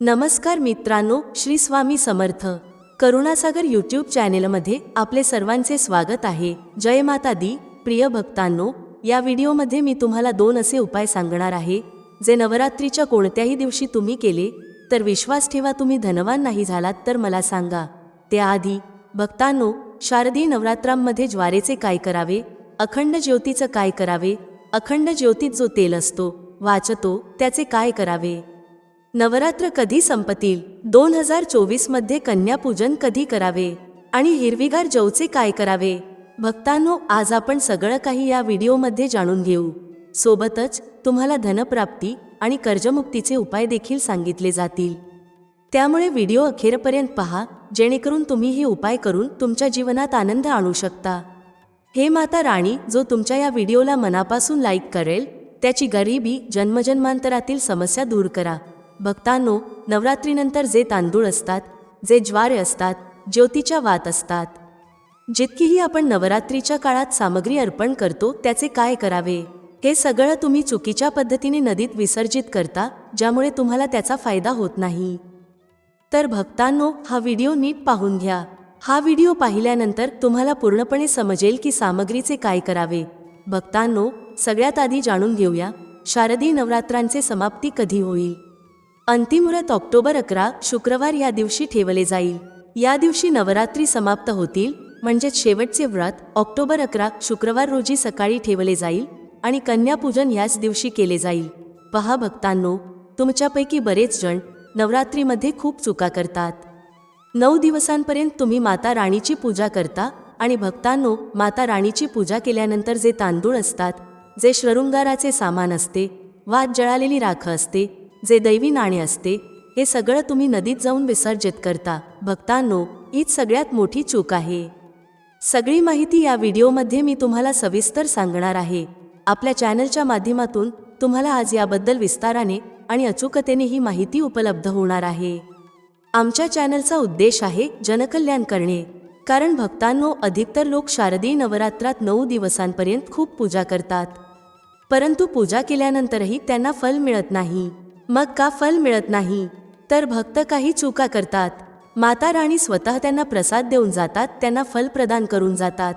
नमस्कार मित्रांनो श्री स्वामी समर्थ. करुणासागर यूट्यूब चॅनेलमध्ये आपले सर्वांचे स्वागत आहे. जय माता दी प्रिय भक्तांनो या व्हिडिओमध्ये मी तुम्हाला दोन असे उपाय सांगणार आहे. जे नवरात्रीच्या कोणत्याही दिवशी तुम्ही केले तर विश्वास ठेवा तुम्ही धनवान नाही झालात तर मला सांगा. त्याआधी भक्तांनो शारदीय नवरात्रांमध्ये ज्वारेचे काय करावे? अखंड ज्योतीचं काय करावे? अखंड ज्योतीत जो तेल असतो वाचतो त्याचे काय करावे? नवरात्र कधी संपतील? दोन हजार चोवीसमध्ये कन्यापूजन कधी करावे? आणि हिरवीगार जवचे काय करावे? भक्तांनो आज आपण सगळं काही या व्हिडिओमध्ये जाणून घेऊ. सोबतच तुम्हाला धनप्राप्ती आणि कर्जमुक्तीचे उपाय देखील सांगितले जातील. त्यामुळे व्हिडिओ अखेरपर्यंत पहा जेणेकरून तुम्ही हे उपाय करून तुमच्या जीवनात आनंद आणू शकता. हे माता राणी जो तुमच्या या व्हिडिओला मनापासून लाईक करेल त्याची गरिबी जन्मजन्मांतरातील समस्या दूर करा. भक्तांनो नवरात्रीनंतर जे तांदूळ असतात जे ज्वारे असतात ज्योतीच्या वात असतात. जितकीही आपण नवरात्रीच्या काळात सामग्री अर्पण करतो त्याचे काय करावे? हे सगळं तुम्ही चुकीच्या पद्धतीने नदीत विसर्जित करता ज्यामुळे तुम्हाला त्याचा फायदा होत नाही. तर भक्तांनो हा व्हिडिओ नीट पाहून घ्या. हा व्हिडिओ पाहिल्यानंतर तुम्हाला पूर्णपणे समजेल की सामग्रीचे काय करावे. भक्तांनो सगळ्यात आधी जाणून घेऊया शारदी नवरात्रांचे समाप्ती कधी होईल? अंतिम व्रत ऑक्टोबर अकरा शुक्रवार या दिवशी ठेवले जाईल. या दिवशी नवरात्री समाप्त होतील म्हणजेच शेवटचे व्रत ऑक्टोबर अकरा शुक्रवार रोजी सकाळी ठेवले जाईल आणि कन्यापूजन याच दिवशी केले जाईल. पहा भक्तांनो तुमच्यापैकी बरेच जण नवरात्रीमध्ये खूप चुका करतात. नऊ दिवसांपर्यंत तुम्ही माता राणीची पूजा करता आणि भक्तांनो माता राणीची पूजा केल्यानंतर जे तांदूळ असतात जे शृंगाराचे सामान असते वाद जळालेली राख असते जे दैवी नाणे असते हे सगळं तुम्ही नदीत जाऊन विसर्जित करता. भक्तांनो हीच सगळ्यात मोठी चूक आहे. सगळी माहिती या व्हिडिओमध्ये मी तुम्हाला सविस्तर सांगणार आहे. आपल्या चॅनलच्या माध्यमातून तुम्हाला आज याबद्दल विस्ताराने आणि अचूकतेने ही माहिती उपलब्ध होणार आहे. आमच्या चॅनलचा उद्देश आहे जनकल्याण करणे. कारण भक्तांनो अधिकतर लोक शारदीय नवरात्रात नऊ दिवसांपर्यंत खूप पूजा करतात. परंतु पूजा केल्यानंतरही त्यांना फल मिळत नाही. मग का फल मिळत नाही? तर भक्त काही चुका करतात. माता राणी स्वतः त्यांना प्रसाद देऊन जातात त्यांना फल प्रदान करून जातात.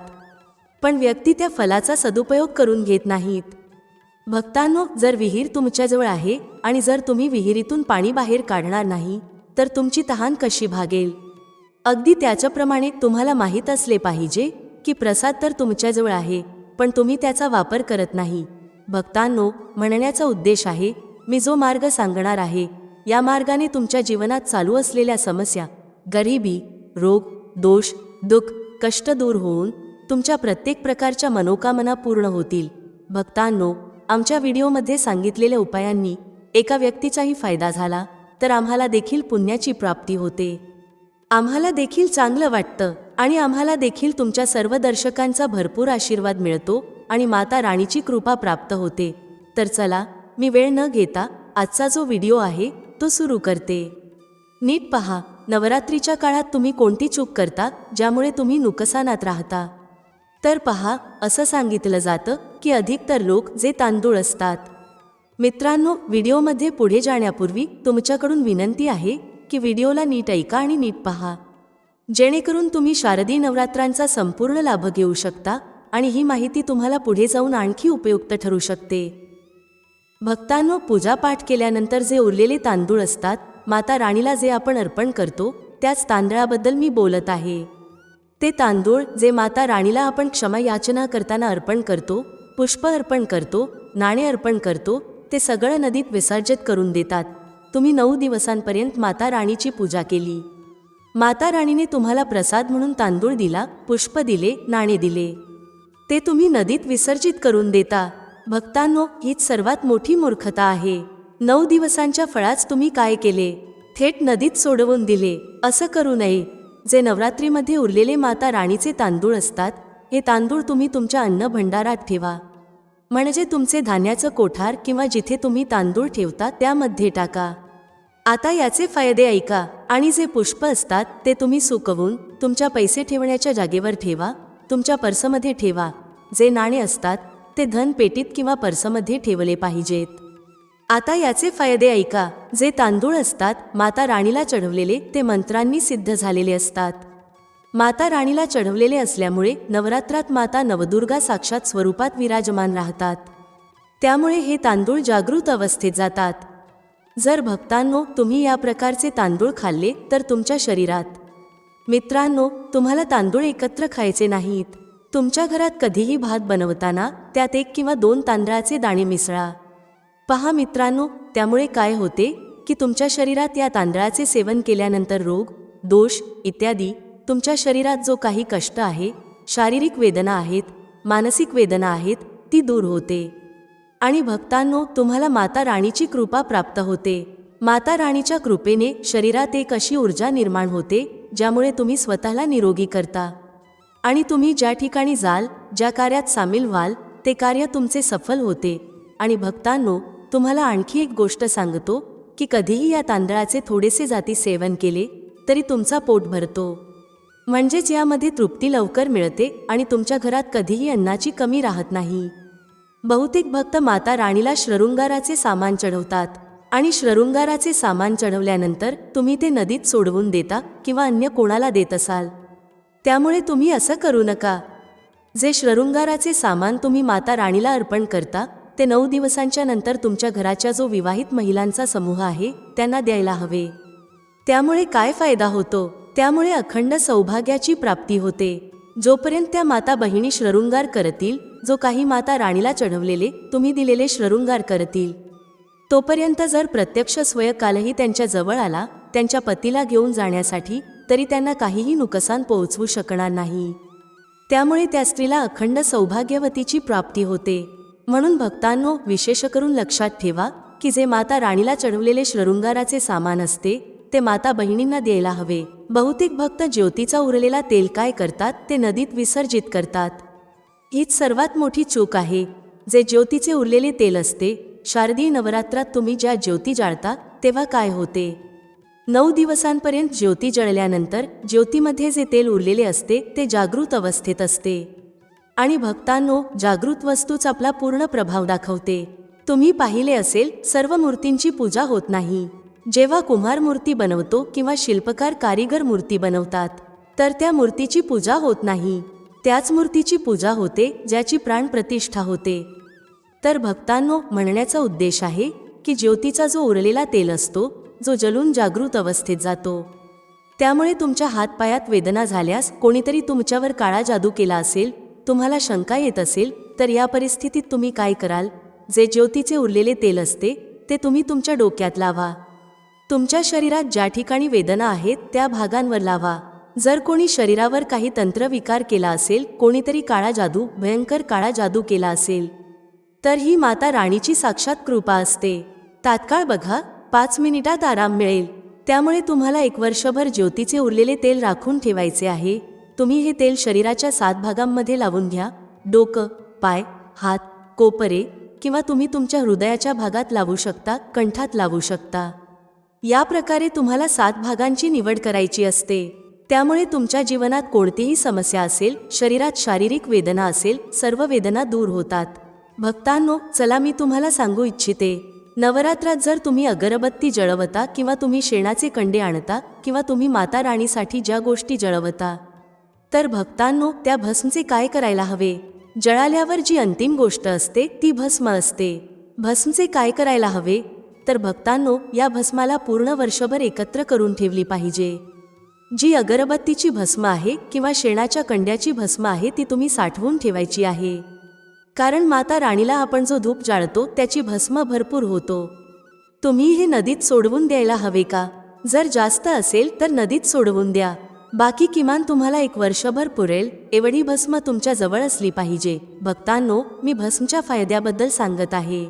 पण व्यक्ती त्या फलाचा सदुपयोग करून घेत नाहीत. भक्तांनो जर विहीर तुमच्याजवळ आहे आणि जर तुम्ही विहिरीतून पाणी बाहेर काढणार नाही तर तुमची तहान कशी भागेल? अगदी त्याच्याप्रमाणे तुम्हाला माहीत असले पाहिजे की प्रसाद तर तुमच्याजवळ आहे पण तुम्ही त्याचा वापर करत नाही. भक्तांनो म्हणण्याचा उद्देश आहे मी जो मार्ग सांगणार आहे या मार्गाने तुमच्या जीवनात चालू असलेल्या समस्या गरिबी रोग दोष दुःख कष्ट दूर होऊन तुमच्या प्रत्येक प्रकारच्या मनोकामना पूर्ण होतील. भक्तांनो आमच्या व्हिडिओमध्ये सांगितलेल्या उपायांनी एका व्यक्तीचाही फायदा झाला तर आम्हाला देखील पुण्याची प्राप्ती होते. आम्हाला देखील चांगलं वाटतं आणि आम्हाला देखील तुमच्या सर्व दर्शकांचा भरपूर आशीर्वाद मिळतो आणि माता राणीची कृपा प्राप्त होते. तर चला मी वेळ न घेता आजचा जो व्हिडिओ आहे तो सुरू करते. नीट पहा नवरात्रीच्या काळात तुम्ही कोणती चूक करता ज्यामुळे तुम्ही नुकसानात राहता? तर पहा असं सांगितलं जातं की अधिकतर लोक जे तांदूळ असतात. मित्रांनो व्हिडिओमध्ये पुढे जाण्यापूर्वी तुमच्याकडून विनंती आहे की व्हिडिओला नीट ऐका आणि नीट पहा. जेणेकरून तुम्ही शारदीय नवरात्रांचा संपूर्ण लाभ घेऊ शकता आणि ही माहिती तुम्हाला पुढे जाऊन आणखी उपयुक्त ठरू शकते. भक्तांनो पूजापाठ केल्यानंतर जे उरलेले तांदूळ असतात माता राणीला जे आपण अर्पण करतो त्याच तांदळाबद्दल मी बोलत आहे. ते तांदूळ जे माता राणीला आपण क्षमा याचना करताना अर्पण करतो पुष्प अर्पण करतो नाणे अर्पण करतो ते सगळं नदीत विसर्जित करून देतात. तुम्ही नऊ दिवसांपर्यंत माता राणीची पूजा केली. माता राणीने तुम्हाला प्रसाद म्हणून तांदूळ दिला पुष्प दिले नाणे दिले. ते तुम्ही नदीत विसर्जित करून देता. भक्तांनो हीच सर्वात मोठी मूर्खता आहे. नऊ दिवसांच्या फळाच तुम्ही काय केले? थेट नदीत सोडवून दिले. असं करू नये. जे नवरात्रीमध्ये उरलेले माता राणीचे तांदूळ असतात हे तांदूळ तुम्ही तुमच्या अन्न भंडारात ठेवा. म्हणजे तुमचे धान्याचं कोठार किंवा जिथे तुम्ही तांदूळ ठेवता त्यामध्ये टाका. आता याचे फायदे ऐका. आणि जे पुष्प असतात ते तुम्ही सुकवून तुमच्या पैसे ठेवण्याच्या जागेवर ठेवा. तुमच्या पर्समध्ये ठेवा. जे नाणे असतात ते धन पेटीत किंवा पर्समध्ये ठेवले पाहिजेत. आता याचे फायदे ऐका. जे तांदूळ असतात माता राणीला चढवलेले ते मंत्रांनी सिद्ध झालेले असतात. माता राणीला चढवलेले असल्यामुळे नवरात्रात माता नवदुर्गा साक्षात स्वरूपात विराजमान राहतात. त्यामुळे हे तांदूळ जागृत अवस्थेत जातात. जर भक्तांनो तुम्ही या प्रकारचे तांदूळ खाल्ले तर तुमच्या शरीरात. मित्रांनो तुम्हाला तांदूळ एकत्र खायचे नाहीत. तुमच्या घरात कधीही भात बनवताना त्यात एक किंवा दोन तांदळाचे दाणे मिसळा. पहा मित्रांनो त्यामुळे काय होते की तुमच्या शरीरात या तांदळाचे सेवन केल्यानंतर रोग दोष इत्यादी तुमच्या शरीरात जो काही कष्ट आहे शारीरिक वेदना आहेत मानसिक वेदना आहेत ती दूर होते. आणि भक्तांनो तुम्हाला माता राणीची कृपा प्राप्त होते. माता राणीच्या कृपेने शरीरात एक अशी ऊर्जा निर्माण होते ज्यामुळे तुम्ही स्वतःला निरोगी करता. आणि तुम्ही ज्या ठिकाणी जाल ज्या कार्यात सामील व्हाल ते कार्य तुमचे सफल होते. आणि भक्तांनो तुम्हाला आणखी एक गोष्ट सांगतो की कधीही या तांदळाचे थोडेसे जाती सेवन केले तरी तुमचा पोट भरतो. म्हणजेच यामध्ये तृप्ती लवकर मिळते आणि तुमच्या घरात कधीही अन्नाची कमी राहत नाही. बहुतेक भक्त माता राणीला श्रृंगाराचे सामान चढवतात. आणि श्रृंगाराचे सामान चढवल्यानंतर तुम्ही ते नदीत सोडवून देता किंवा अन्य कोणाला देत असाल. त्यामुळे तुम्ही असं करू नका. जे श्रृंगाराचे सामान तुम्ही माता राणीला अर्पण करता ते नऊ दिवसांच्या नंतर तुमच्या घराच्या जो विवाहित महिलांचा समूह आहे त्यांना द्यायला हवे. त्यामुळे काय फायदा होतो? त्यामुळे अखंड सौभाग्याची प्राप्ती होते. जोपर्यंत त्या माता बहिणी श्रृंगार करतील जो काही माता राणीला चढवलेले तुम्ही दिलेले श्रृंगार करतील. तोपर्यंत जर प्रत्यक्ष स्वयकालही त्यांच्या जवळ आला त्यांच्या पतीला घेऊन जाण्यासाठी तरी त्यांना काहीही नुकसान पोहोचवू शकणार नाही. त्यामुळे त्या स्त्रीला अखंड सौभाग्यवतीची प्राप्ती होते. म्हणून भक्तांनो विशेष करून लक्षात ठेवा की जे माता राणीला चढवलेले शृंगाराचे सामान असते ते माता बहिणींना द्यायला हवे. बहुतेक भक्त ज्योतीचा उरलेला तेल काय करतात ते नदीत विसर्जित करतात. हीच सर्वात मोठी चूक आहे. जे ज्योतीचे उरलेले तेल असते शारदीय नवरात्रात तुम्ही ज्या ज्योती जाळता तेव्हा काय होते? नऊ दिवसांपर्यंत ज्योती जळल्यानंतर ज्योतीमध्ये जे तेल उरलेले असते ते जागृत अवस्थेत असते. आणि भक्तांनो जागृत वस्तूच आपला पूर्ण प्रभाव दाखवते. तुम्ही पाहिले असेल सर्व मूर्तींची पूजा होत नाही. जेव्हा कुम्हार मूर्ती बनवतो किंवा शिल्पकार कारीगर मूर्ती बनवतात तर त्या मूर्तीची पूजा होत नाही. त्याच मूर्तीची पूजा होते ज्याची प्राण प्रतिष्ठा होते. तर भक्तांनो म्हणण्याचा उद्देश आहे की ज्योतीचा जो उरलेला तेल असतो जो जलून जागृत अवस्थेत जातो. त्यामुळे तुमच्या हातपायात वेदना झाल्यास कोणीतरी तुमच्यावर काळा जादू केला असेल तुम्हाला शंका येत असेल तर या परिस्थितीत तुम्ही काय कराल? जे ज्योतीचे उरलेले तेल असते ते तुम्ही तुमच्या डोक्यात लावा. तुमच्या शरीरात ज्या ठिकाणी वेदना आहेत त्या भागांवर लावा. जर कोणी शरीरावर काही तंत्रविकार केला असेल कोणीतरी काळा जादू भयंकर काळा जादू केला असेल तर ही माता राणीची साक्षात कृपा असते. तात्काळ बघा. पाच मिनिटात आराम मिळेल. त्यामुळे तुम्हाला एक वर्षभर ज्योतीचे उरलेले तेल राखून ठेवायचे आहे. तुम्ही हे तेल शरीराच्या सात भागांमध्ये लावून घ्या. डोकं पाय हात कोपरे किंवा तुम्ही तुमच्या हृदयाच्या भागात लावू शकता कंठात लावू शकता. या प्रकारे तुम्हाला सात भागांची निवड करायची असते. त्यामुळे तुमच्या जीवनात कोणतीही समस्या असेल शरीरात शारीरिक वेदना असेल सर्व वेदना दूर होतात. भक्तांनो चला मी तुम्हाला सांगू इच्छिते. नवरात्रात जर तुम्ही अगरबत्ती जळवता किंवा तुम्ही शेणाचे कंडे आणता किंवा तुम्ही माता राणीसाठी ज्या गोष्टी जळवता तर भक्तांनो त्या भस्मचे काय करायला हवे? जळाल्यावर जी अंतिम गोष्ट असते ती भस्म असते. भस्मचे काय करायला हवे? तर भक्तांनो या भस्माला पूर्ण वर्षभर एकत्र करून ठेवली पाहिजे. जी अगरबत्तीची भस्म आहे किंवा शेणाच्या कंड्याची भस्म आहे ती तुम्ही साठवून ठेवायची आहे. कारण माता राणीला आपण जो धूप जाळतो त्याची भस्म भरपूर होतो. तुम्ही हे नदीत सोडवून द्यायला हवे का? जर जास्त असेल तर नदीत सोडवून द्या. बाकी किमान तुम्हाला एक वर्षभर पुरेल एवढी भस्म तुमच्या जवळ असली पाहिजे. भक्तांनो मी भस्मच्या फायद्याबद्दल सांगत आहे.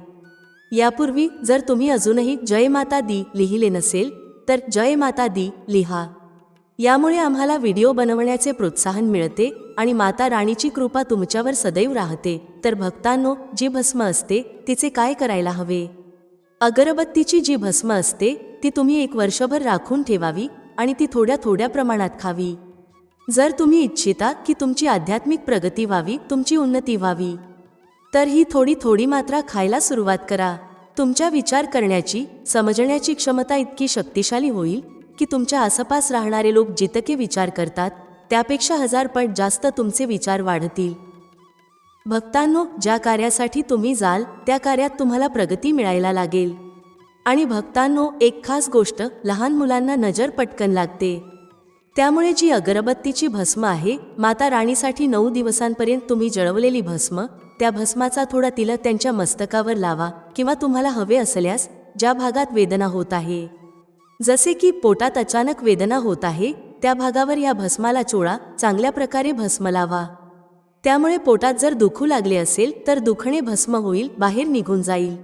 यापूर्वी जर तुम्ही अजूनही जय माता दी लिहिले नसेल तर जय माता दी लिहा. यामुळे आम्हाला व्हिडिओ बनवण्याचे प्रोत्साहन मिळते आणि माता राणीची कृपा तुमच्यावर सदैव राहते. तर भक्तांनो जी भस्म असते तिचे काय करायला हवे? अगरबत्तीची जी भस्म असते ती तुम्ही एक वर्षभर राखून ठेवावी आणि ती थोड्या थोड्या प्रमाणात खावी. जर तुम्ही इच्छिता की तुमची आध्यात्मिक प्रगती व्हावी तुमची उन्नती व्हावी तर ही थोडी थोडी मात्रा खायला सुरुवात करा. तुमच्या विचार करण्याची समजण्याची क्षमता इतकी शक्तिशाली होईल की तुमच्या आसपास राहणारे लोक जितके विचार करतात त्यापेक्षा हजारपट जास्त तुमचे विचार वाढतील. भक्तांनो ज्या कार्यासाठी तुम्ही जाल त्या कार्यात तुम्हाला प्रगती मिळायला लागेल. आणि भक्तांनो एक खास गोष्ट लहान मुलांना नजर पटकन लागते. त्यामुळे जी अगरबत्तीची भस्म आहे माता राणीसाठी नऊ दिवसांपर्यंत तुम्ही जळवलेली भस्म त्या भस्माचा थोडा तिला त्यांच्या मस्तकावर लावा किंवा तुम्हाला हवे असल्यास ज्या भागात वेदना होत आहे. जसे की पोटात अचानक वेदना होत आहे त्या भागावर या भस्माला चोळा चांगल्या प्रकारे भस्म लावा. त्यामुळे पोटात जर दुखू लागले असेल तर दुखणे भस्म होईल बाहेर निघून जाईल.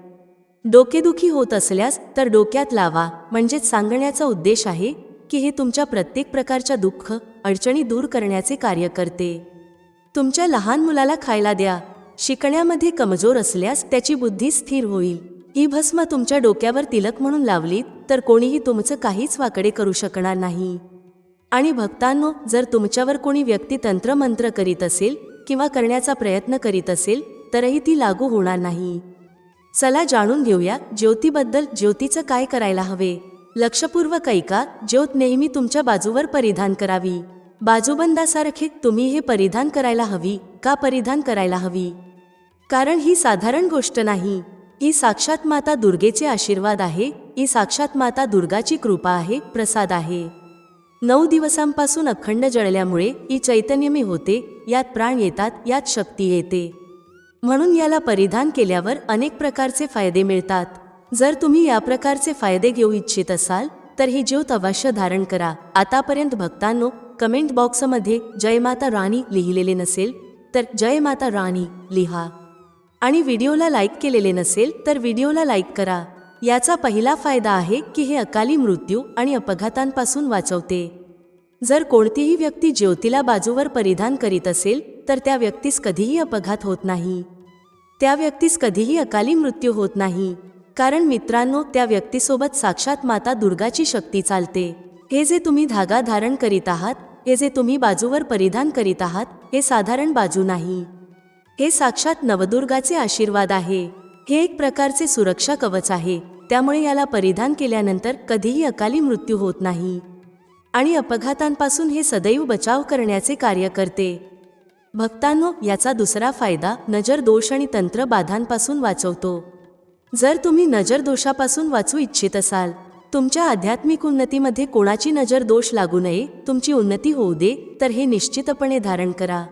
डोकेदुखी होत असल्यास तर डोक्यात लावा. म्हणजेच सांगण्याचा उद्देश आहे की हे तुमच्या प्रत्येक प्रकारच्या दुःख अडचणी दूर करण्याचे कार्य करते. तुमच्या लहान मुलाला खायला द्या. शिकण्यामध्ये कमजोर असल्यास त्याची बुद्धी स्थिर होईल. ही भस्म तुमच्या डोक्यावर तिलक म्हणून लावलीत तर कोणीही तुमचं काहीच वाकडे करू शकणार नाही. आणि भक्तांनो जर तुमच्यावर कोणी व्यक्ती तंत्रमंत्र करीत असेल किंवा करण्याचा प्रयत्न करीत असेल तरही ती लागू होणार नाही. चला जाणून घेऊया ज्योतीबद्दल ज्योतीचं काय करायला हवे. लक्षपूर्वक ऐका ज्योत नेहमी तुमच्या बाजूवर परिधान करावी. बाजूबंदासारखे तुम्ही हे परिधान करायला हवी का परिधान करायला हवी? कारण ही साधारण गोष्ट नाही. ही साक्षात माता दुर्गेचे आशीर्वाद आहे ही साक्षात माता दुर्गाची कृपा आहे प्रसाद आहे. नऊ दिवसांपासून अखंड जळल्यामुळे ही चैतन्यमी होते यात प्राण येतात यात शक्ती येते. म्हणून याला परिधान केल्यावर अनेक प्रकारचे फायदे मिळतात. जर तुम्ही या प्रकारचे फायदे घेऊ इच्छित असाल तर ही ज्योत अवश्य धारण करा. आतापर्यंत भक्तांनो कमेंट बॉक्समध्ये जय माता राणी लिहिलेले नसेल तर जय माता राणी लिहा. आणि व्हिडिओला लाईक केलेले नसेल तर व्हिडिओला लाईक करा. याचा पहिला फायदा आहे की हे अकाली मृत्यू आणि अपघातांपासून वाचवते. जर कोणतीही व्यक्ती ज्योतीला बाजूवर परिधान करीत असेल तर त्या व्यक्तीस कधीही अपघात होत नाही. त्या व्यक्तीस कधीही अकाली मृत्यू होत नाही. कारण मित्रांनो त्या व्यक्तीसोबत साक्षात माता दुर्गाची शक्ती चालते. हे जे तुम्ही धागा धारण करीत आहात हे जे तुम्ही बाजूवर परिधान करीत आहात हे साधारण बाजू नाही. हे साक्षात नवदुर्गाचे आशीर्वाद आहे. हे एक प्रकारचे सुरक्षा कवच आहे. त्यामुळे याला परिधान केल्यानंतर कधीही अकाली मृत्यू होत नाही. आणि अपघातांपासून हे सदैव बचाव करण्याचे कार्य करते. भक्तांनो याचा दुसरा फायदा नजर दोष आणि तंत्र बाधांपासून वाचवतो. जर तुम्ही नजर दोषापासून वाचू इच्छित असाल तुमच्या आध्यात्मिक उन्नतीमध्ये कोणाची नजर दोष लागू नये तुमची उन्नती होऊ दे तर हे निश्चितपणे धारण करा.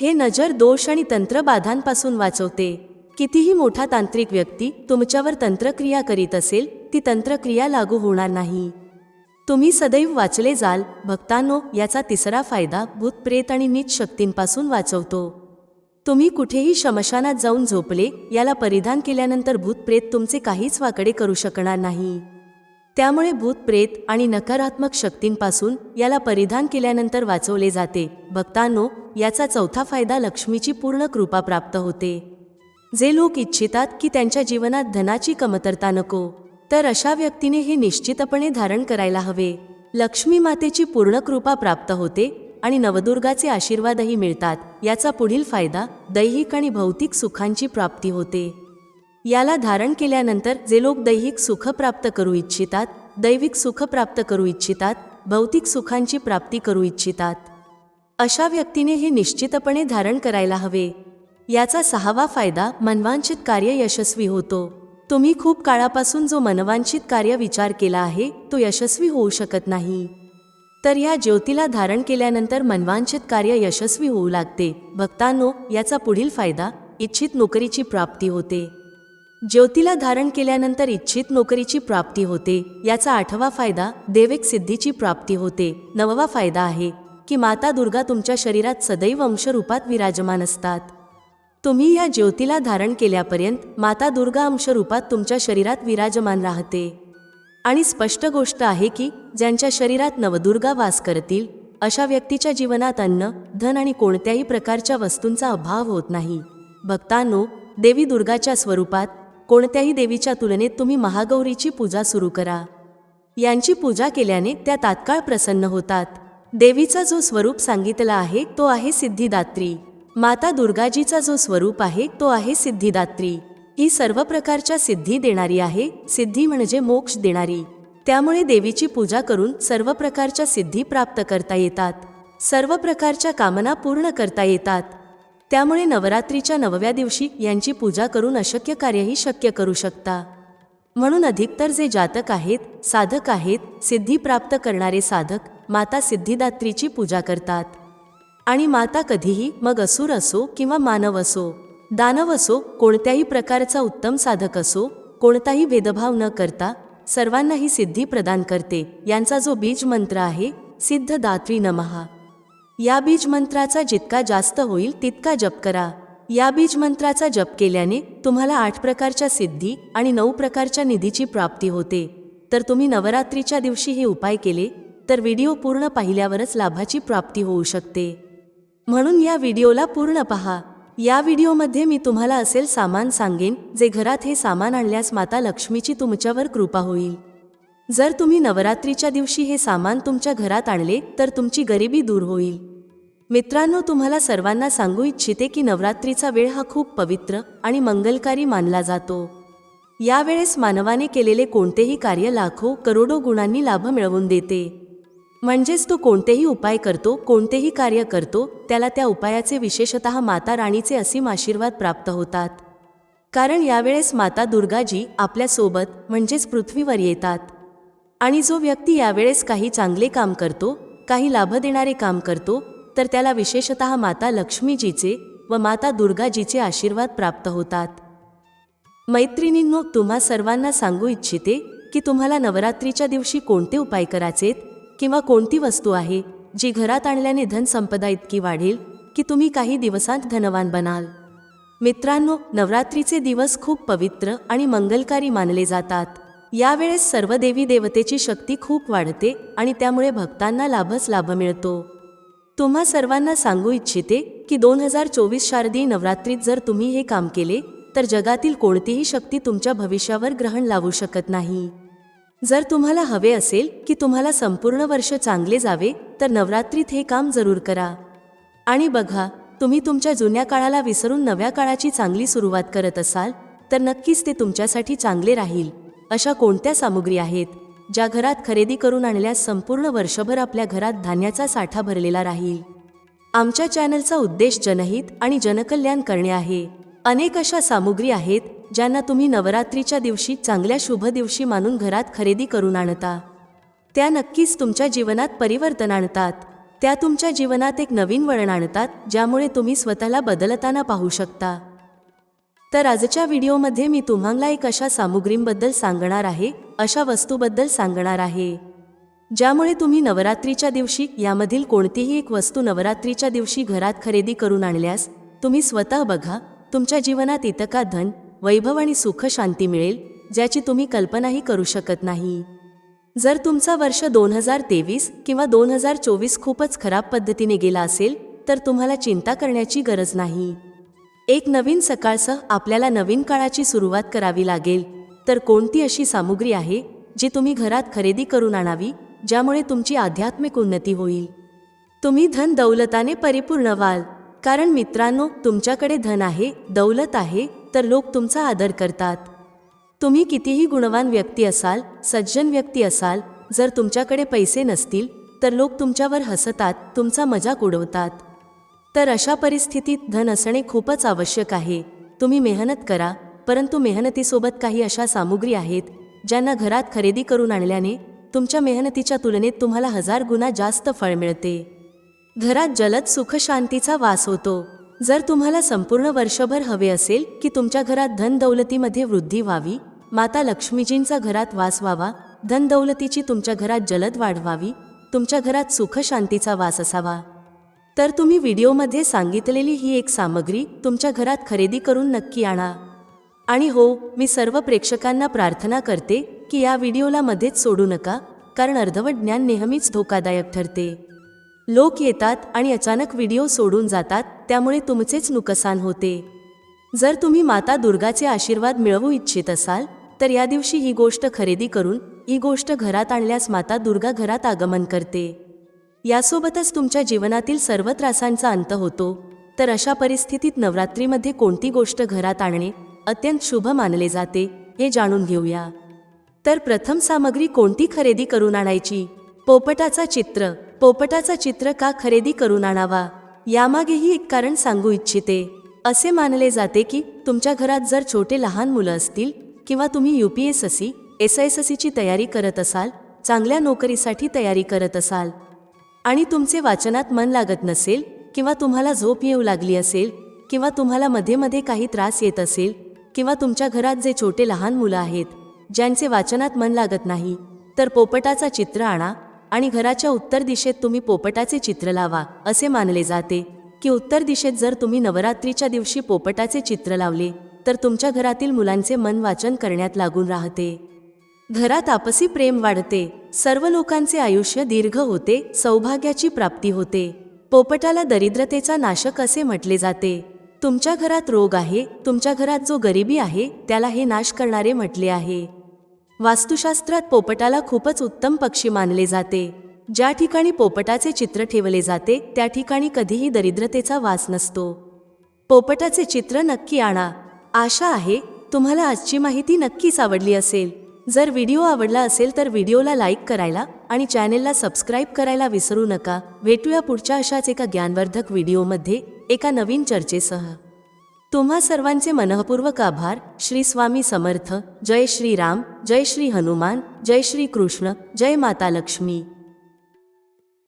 हे नजर दोष आणि तंत्रबाधांपासून वाचवते. कितीही मोठा तांत्रिक व्यक्ती तुमच्यावर तंत्रक्रिया करीत असेल ती तंत्रक्रिया लागू होणार नाही. तुम्ही सदैव वाचले जाल भक्तांनो याचा तिसरा फायदा भूतप्रेत आणि नीच शक्तींपासून वाचवतो. तुम्ही कुठेही शमशानात जाऊन झोपले याला परिधान केल्यानंतर भूतप्रेत तुमचे काहीच वाकडे करू शकणार नाही. त्यामुळे भूत प्रेत आणि नकारात्मक शक्तींपासून याला परिधान केल्यानंतर वाचवले जाते. भक्तांनो याचा चौथा फायदा लक्ष्मीची पूर्ण कृपा प्राप्त होते. जे लोक इच्छितात की त्यांच्या जीवनात धनाची कमतरता नको तर अशा व्यक्तीने हे निश्चितपणे धारण करायला हवे. लक्ष्मी मातेची पूर्ण कृपा प्राप्त होते आणि नवदुर्गाचे आशीर्वादही मिळतात. याचा पुढील फायदा दैहिक आणि भौतिक सुखांची प्राप्ती होते. याला धारण केल्यानंतर जे लोक दैहिक सुख प्राप्त करू इच्छितात दैविक सुख प्राप्त करू इच्छितात भौतिक सुखांची प्राप्ती करू इच्छितात. अशा व्यक्तीने हे निश्चितपणे धारण करायला हवे. याचा सहावा फायदा मनवांचित कार्य यशस्वी होतो. तुम्ही खूप काळापासून जो मनवांचित कार्य विचार केला आहे तो यशस्वी होऊ शकत नाही. तर या ज्योतीला धारण केल्यानंतर मनवांचित कार्य यशस्वी होऊ लागते. भक्तांनो याचा पुढील फायदा इच्छित नोकरीची प्राप्ती होते. ज्योतीला धारण केल्यानंतर इच्छित नोकरीची प्राप्ती होते. याचा आठवा फायदा देवेक सिद्धीची प्राप्ती होते. नववा फायदा आहे की माता दुर्गा तुमच्या शरीरात सदैव अंशरूपात विराजमान असतात. तुम्ही या ज्योतीला धारण केल्यापर्यंत माता दुर्गा अंशरूपात तुमच्या शरीरात विराजमान राहते. आणि स्पष्ट गोष्ट आहे की ज्यांच्या शरीरात नवदुर्गा वास करतील अशा व्यक्तीच्या जीवनात अन्न धन आणि कोणत्याही प्रकारच्या वस्तूंचा अभाव होत नाही. भक्तांनो देवी दुर्गाच्या स्वरूपात कोणत्याही देवीच्या तुलनेत तुम्ही महागौरीची पूजा सुरू करा. यांची पूजा केल्याने त्या तात्काळ प्रसन्न होतात. देवीचा जो स्वरूप सांगितला आहे तो आहे सिद्धिदात्री. माता दुर्गाजीचा जो स्वरूप आहे तो आहे सिद्धिदात्री. ही सर्व प्रकारच्या सिद्धी देणारी आहे. सिद्धी म्हणजे मोक्ष देणारी. त्यामुळे देवीची पूजा करून सर्व प्रकारच्या सिद्धी प्राप्त करता येतात. सर्व प्रकारच्या कामना पूर्ण करता येतात. त्यामुळे नवरात्रीच्या नवव्या दिवशी यांची पूजा करून अशक्य कार्यही शक्य करू शकता. म्हणून अधिकतर जे जातक आहेत साधक आहेत सिद्धी प्राप्त करणारे साधक माता सिद्धिदात्रीची पूजा करतात. आणि माता कधीही मग असुर असो किंवा मानव असो दानव असो कोणत्याही प्रकारचा उत्तम साधक असो कोणताही भेदभाव न करता सर्वांना ही सिद्धी प्रदान करते यांचा जो बीज मंत्र आहे सिद्ध दात्री नमहा या बीज मंत्राचा जितका जास्त होईल तितका जप करा. या बीज मंत्राचा जप केल्याने तुम्हाला आठ प्रकारच्या सिद्धी आणि नऊ प्रकारच्या निधीची प्राप्ती होते. तर तुम्ही नवरात्रीच्या दिवशी हे उपाय केले तर व्हिडिओ पूर्ण पाहिल्यावरच लाभाची प्राप्ती होऊ शकते. म्हणून या व्हिडिओला पूर्ण पहा. या व्हिडिओमध्ये मी तुम्हाला असेल सामान सांगेन जे घरात हे सामान आणल्यास माता लक्ष्मीची तुमच्यावर कृपा होईल. जर तुम्ही नवरात्रीच्या दिवशी हे सामान तुमच्या घरात आणले तर तुमची गरिबी दूर होईल. मित्रांनो तुम्हाला सर्वांना सांगू इच्छिते की नवरात्रीचा वेळ हा खूप पवित्र आणि मंगलकारी मानला जातो. यावेळेस मानवाने केलेले कोणतेही कार्य लाखो करोडो गुणांनी लाभ मिळवून देते. म्हणजेच तो कोणतेही उपाय करतो कोणतेही कार्य करतो त्याला त्या उपायाचे विशेषत माता राणीचे असीम आशीर्वाद प्राप्त होतात. कारण यावेळेस माता दुर्गाजी आपल्यासोबत म्हणजेच पृथ्वीवर येतात. आणि जो व्यक्ती यावेळेस काही चांगले काम करतो काही लाभ देणारे काम करतो तर त्याला विशेषत माता लक्ष्मीजीचे व माता दुर्गाजीचे आशीर्वाद प्राप्त होतात. मैत्रिणींनो तुम्हा सर्वांना सांगू इच्छिते की तुम्हाला नवरात्रीच्या दिवशी कोणते उपाय करायचेत किंवा कोणती वस्तू आहे जी घरात आणल्याने धनसंपदा इतकी वाढेल की तुम्ही काही दिवसांत धनवान बनाल? मित्रांनो नवरात्रीचे दिवस खूप पवित्र आणि मंगलकारी मानले जातात. यावेळेस सर्व देवी देवतेची शक्ती खूप वाढते आणि त्यामुळे भक्तांना लाभच लाभ मिळतो. तुम्हा सर्वांना सांगू इच्छिते की दोन हजार चोवीस शारदीय नवरात्रीत जर तुम्ही हे काम केले तर जगातील कोणतीही शक्ती तुमच्या भविष्यावर ग्रहण लावू शकत नाही. जर तुम्हाला हवे असेल की तुम्हाला संपूर्ण वर्ष चांगले जावे तर नवरात्रीत हे काम जरूर करा. आणि बघा तुम्ही तुमच्या जुन्या काळाला विसरून नव्या काळाची चांगली सुरुवात करत असाल तर नक्कीच ते तुमच्यासाठी चांगले राहील. अशा कोणत्या सामुग्री आहेत ज्या घरात खरेदी करून आणल्यास संपूर्ण वर्षभर आपल्या घरात धान्याचा साठा भरलेला राहील? आमच्या चॅनलचा उद्देश जनहित आणि जनकल्याण करणे आहे. अनेक अशा सामुग्री आहेत ज्यांना तुम्ही नवरात्रीच्या दिवशी चांगल्या शुभ दिवशी मानून घरात खरेदी करून आणता. त्या नक्कीच तुमच्या जीवनात परिवर्तन आणतात. त्या तुमच्या जीवनात एक नवीन वळण आणतात ज्यामुळे तुम्ही स्वतःला बदलताना पाहू शकता. तर आजच्या व्हिडिओमध्ये मी तुम्हाला एक अशा सामुग्रींबद्दल सांगणार आहे अशा वस्तूबद्दल सांगणार आहे. ज्यामुळे तुम्ही नवरात्रीच्या दिवशी यामधील कोणतीही एक वस्तू नवरात्रीच्या दिवशी घरात खरेदी करून आणल्यास तुम्ही स्वतः बघा तुमच्या जीवनात इतका धन वैभव आणि सुख शांती मिळेल ज्याची तुम्ही कल्पनाही करू शकत नाही. जर तुमचा वर्ष दोन हजार तेवीस किंवा दोन हजार चोवीस खूपच खराब पद्धतीने गेला असेल तर तुम्हाला चिंता करण्याची गरज नाही. एक नवीन सकाळसह आपल्याला नवीन काळाची सुरुवात करावी लागेल. तर कोणती अशी सामुग्री आहे जी तुम्ही घरात खरेदी करून आणावी ज्यामुळे तुमची आध्यात्मिक उन्नती होईल? तुम्ही धन दौलताने परिपूर्ण व्हाल. कारण मित्रांनो तुमच्याकडे धन आहे दौलत आहे तर लोक तुमचा आदर करतात. तुम्ही कितीही गुणवान व्यक्ती असाल सज्जन व्यक्ती असाल जर तुमच्याकडे पैसे नसतील तर लोक तुमच्यावर हसतात तुमचा मजाक उडवतात. तर अशा परिस्थितीत धन असणे खूपच आवश्यक आहे. तुम्ही मेहनत करा परंतु मेहनतीसोबत काही अशा सामुग्री आहेत ज्यांना घरात खरेदी करून आणल्याने तुमच्या मेहनतीच्या तुलनेत तुम्हाला हजार गुणा जास्त फळ मिळते. घरात जलद सुखशांतीचा वास होतो. जर तुम्हाला संपूर्ण वर्षभर हवे असेल की तुमच्या घरात धनदौलतीमध्ये वृद्धी व्हावी माता लक्ष्मीजींचा घरात वास व्हावा धनदौलतीची तुमच्या घरात जलद वाढ व्हावी तुमच्या घरात सुखशांतीचा वास असावा. तर तुम्ही व्हिडिओमध्ये सांगितलेली ही एक सामग्री तुमच्या घरात खरेदी करून नक्की आणा. आणि हो मी सर्व प्रेक्षकांना प्रार्थना करते की या व्हिडिओला मध्येच सोडू नका कारण अर्धवट ज्ञान नेहमीच धोकादायक ठरते. लोक येतात आणि अचानक व्हिडिओ सोडून जातात त्यामुळे तुमचेच नुकसान होते. जर तुम्ही माता दुर्गाचे आशीर्वाद मिळवू इच्छित असाल तर या दिवशी ही गोष्ट खरेदी करून ही गोष्ट घरात आणल्यास माता दुर्गा घरात आगमन करते. यासोबतच तुमच्या जीवनातील सर्व त्रासांचा अंत होतो. तर अशा परिस्थितीत नवरात्रीमध्ये कोणती गोष्ट घरात आणणे अत्यंत शुभ मानले जाते हे जाणून घेऊया. तर प्रथम सामग्री कोणती खरेदी करून आणायची? पोपटाचा चित्र. पोपटाचा चित्र का खरेदी करून आणावा? यामागेही एक कारण सांगू इच्छिते. असे मानले जाते की तुमच्या घरात जर छोटे लहान मुलं असतील किंवा तुम्ही U P S S C S S सीची तयारी करत असाल चांगल्या नोकरीसाठी तयारी करत असाल आणि तुमचे वाचनात मन लागत नसेल किंवा तुम्हाला झोप येऊ लागली असेल किंवा तुम्हाला मध्ये मध्ये काही त्रास येत असेल किंवा तुमच्या घरात जे छोटे लहान मुलं आहेत ज्यांचे वाचनात मन लागत नाही तर पोपटाचा चित्र आणा आणि घराच्या उत्तर दिशेत तुम्ही पोपटाचे चित्र लावा असे मानले जाते की उत्तर दिशेत जर तुम्ही नवरात्रीच्या दिवशी पोपटाचे चित्र लावले तर तुमच्या घरातील मुलांचे मन वाचन करण्यात लागून राहते. घरात आपसी प्रेम वाढते सर्व लोकांचे आयुष्य दीर्घ होते सौभाग्याची प्राप्ती होते. पोपटाला दरिद्रतेचा नाशक असे म्हटले जाते. तुमच्या घरात रोग आहे तुमच्या घरात जो गरिबी आहे त्याला हे नाश करणारे म्हटले आहे. वास्तुशास्त्रात पोपटाला खूपच उत्तम पक्षी मानले जाते. ज्या ठिकाणी पोपटाचे चित्र ठेवले जाते त्या ठिकाणी कधीही दरिद्रतेचा वास नसतो. पोपटाचे चित्र नक्की आणा. आशा आहे तुम्हाला आजची माहिती नक्कीच आवडली असेल. जर व्हिडिओ आवडला असेल तर व्हिडिओला लाईक करायला आणि चॅनेलला सबस्क्राईब करायला विसरू नका. भेटूया पुढच्या अशाच एका ज्ञानवर्धक व्हिडिओमध्ये एका नवीन चर्चेसह. तुम्हा सर्वांचे मनःपूर्वक आभार. श्री स्वामी समर्थ. जय श्री राम जय श्री हनुमान. जय श्री कृष्ण. जय माता लक्ष्मी.